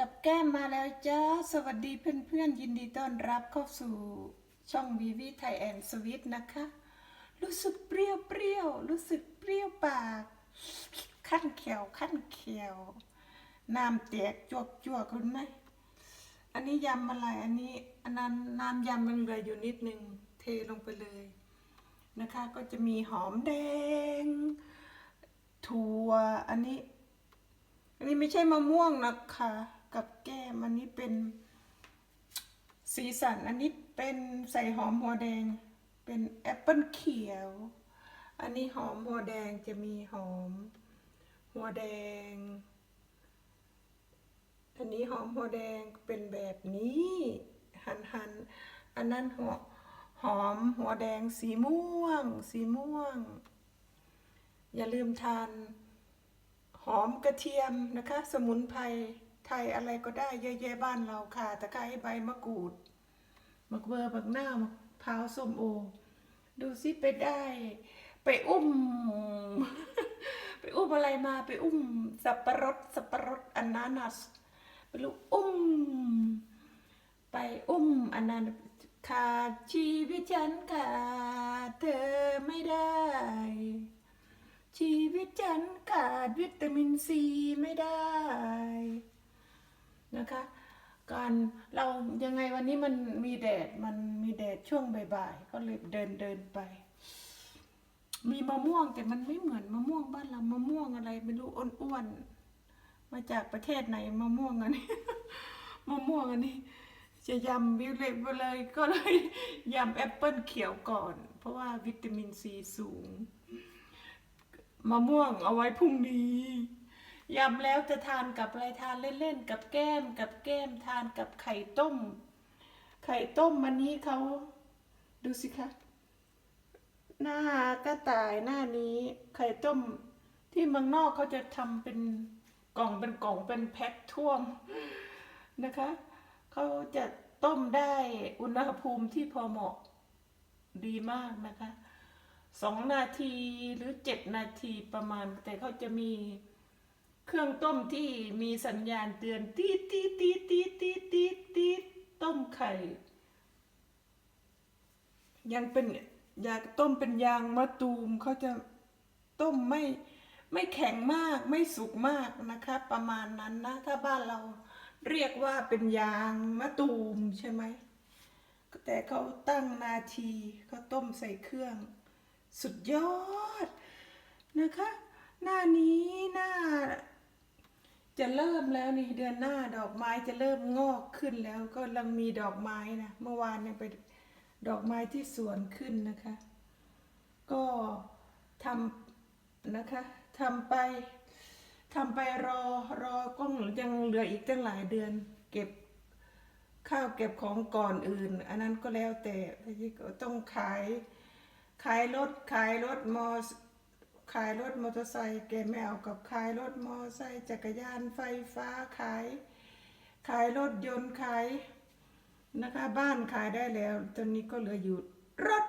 กับแก้มมาแล้วจ้า สวัสดีเพื่อนๆ ยินดีต้อนรับเข้าสู่ช่องวีวีไทยแอนด์สวิตนะคะ รู้สึกเปรี้ยวเปรี้ยวๆรู้สึกเปรี้ยวปาก ขั้นเขียวขั้นเขียว น้ำแตกจวกจวกคุณไหม อันนี้ยำอะไร อันนี้อันนั้นน้ำยำมันเหลืออยู่นิดนึง เทลงไปเลยนะคะ ก็จะมีหอมแดง ถั่ว อันนี้อันนี้ไม่ใช่มะม่วงนะคะ กับแก้มอันนี้เป็นสีสันอันนี้เป็นใส่หอมหัวแดง เป็นแอปเปิลเขียว อันนี้หอมหัวแดงจะมีหอม หัวแดง อันนี้หอมหัวแดงเป็นแบบนี้ หันหันอันนั้นหัวหอมหัวแดงสีม่วง สีม่วง อย่าลืมทาน หอมกระเทียมนะคะ สมุนไพร ไทยอะไรก็ได้เยอะแยะบ้านเราค่ะตะไคร้ใบมะกรูดมะเบอร์บักหน้ามะพร้าวส้มโอ ดูสิไปได้ ไปอุ้ม ไปอุ้มอะไรมาไปอุ้ม สับปะรดสับปะรดอนานัสไปลูกอุ้ม ไปอุ้มอนานัสขาดชีวิตฉันขาดเธอไม่ได้ ชีวิตฉันขาดวิตามินซีไม่ได้ นะคะ การเรายังไงวันนี้มันมีแดดมันมีแดดช่วงบ่ายๆก็เลยเดินเดินไป มีมะม่วงแต่มันไม่เหมือนมะม่วงบ้านเรามะม่วงอะไรไม่รู้อ้วนๆมาจากประเทศไหนมะม่วงอันนี้มะม่วงอันนี้จะยำวิเล็บไปเลยก็เลยยำแอปเปิลเขียวก่อน เพราะว่าวิตามินซีสูงมะม่วงเอาไว้พรุ่งนี้ ยำแล้วจะทานกับอะไรทานเล่นๆกับแก้มกับแก้มทานกับไข่ต้ม ไข่ต้มมันนี้เขาดูสิคะหน้ากระต่ายหน้านี้ไข่ต้มที่เมืองนอกเขาจะทำเป็นกล่องเป็นกล่องเป็นแพ็คท่วมนะคะเขาจะต้มได้อุณหภูมิที่พอเหมาะดีมากนะคะสองนาทีหรือเจ็ดนาทีประมาณ แต่เขาจะมี เครื่องต้มที่มีสัญญาณเตือนตีดตีดตีดตีดตีดตีดตีดต้มไข่ ยังเป็นอยากต้มเป็นยางมะตูมเขาจะต้มไม่ไม่แข็งมากไม่สุกมากนะคะ ประมาณนั้นนะ ถ้าบ้านเราเรียกว่าเป็นยางมะตูมใช่ไหมแต่เขาตั้งนาทีเขาต้มใส่เครื่อง สุดยอดนะคะ หน้านี้หน้า จะเริ่มแล้วนี่เดือนหน้าดอกไม้จะเริ่มงอกขึ้นแล้วก็ลังมีดอกไม้นะเมื่อวานยังไปดอกไม้ที่สวนขึ้นนะคะ ก็ทำนะคะทำไปทำไปรอรอก็ยังเหลืออีกตั้งหลายเดือน เก็บข้าวเก็บของก่อนอื่น อันนั้นก็แล้วแต่ที่ก็ต้องขายขายรถขายรถมอ ขายรถมอเตอร์ไซค์แกไม่เอากับขายรถมอเตอร์ไซค์จักรยานไฟฟ้าขาย ขายรถยนต์ขายนะคะบ้านขายได้แล้วตอนนี้ก็เหลืออยู่รถ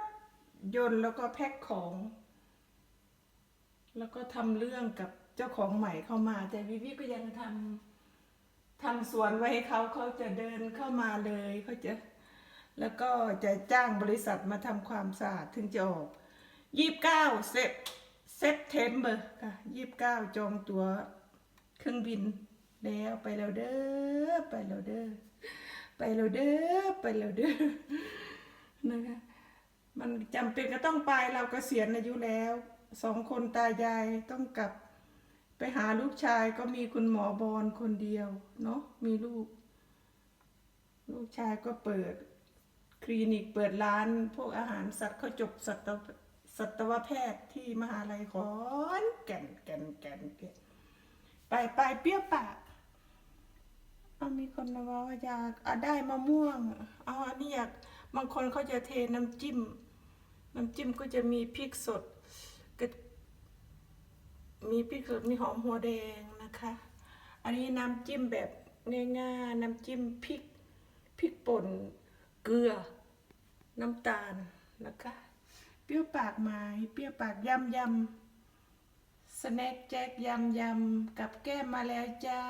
ยนต์แล้วก็แพ็คของ แล้วก็ทำเรื่องกับเจ้าของใหม่เข้ามา แต่วิวิก็ยังทำทำสวนไว้ให้เขาเขาจะเดินเข้ามาเลยเขาจะแล้วก็จะจ้างบริษัทมาทำความสะอาดถึงจะออกยี่สิบเก้าเซป เซปเทมเบอร์ค่ะยี่สิบเก้าจองตัวเครื่องบินแล้วไปแล้วเด้อไปแล้วเด้อไปแล้วเด้อไปแล้วเด้อนะคะมันจำเป็นก็ต้องไปเรากเกษียณอายุแล้วสองคนตายายต้องกลับไปหาลูกชายก็มีคุณหมอบอลคนเดียวเนาะมีลูก ลูกชายก็เปิด คลินิกเปิดร้าน พวกอาหารสัตว์เขาจบสัตว สัตวแพทย์ที่มหาลัยขอนแก่นแก่นแก่นแก่นไปไปเปรี้ยวปากเอามีคนมาว่าอยากเอาได้มะม่วงเอาอันนี้อยากบางคนเขาจะเทน้ำจิ้ม น้ำจิ้มก็จะมีพริกสดกระมีพริกสดมีหอมหัวแดงนะคะ อันนี้น้ำจิ้มแบบง่ายๆน้ำจิ้มพริกพริกป่นเกลือน้ำตาลนะคะ ปรี้ยวปากไม้เปรี้ยวปากยำยำสแน็คแจ็คยำยำกับแก้มมาแล้วจ้า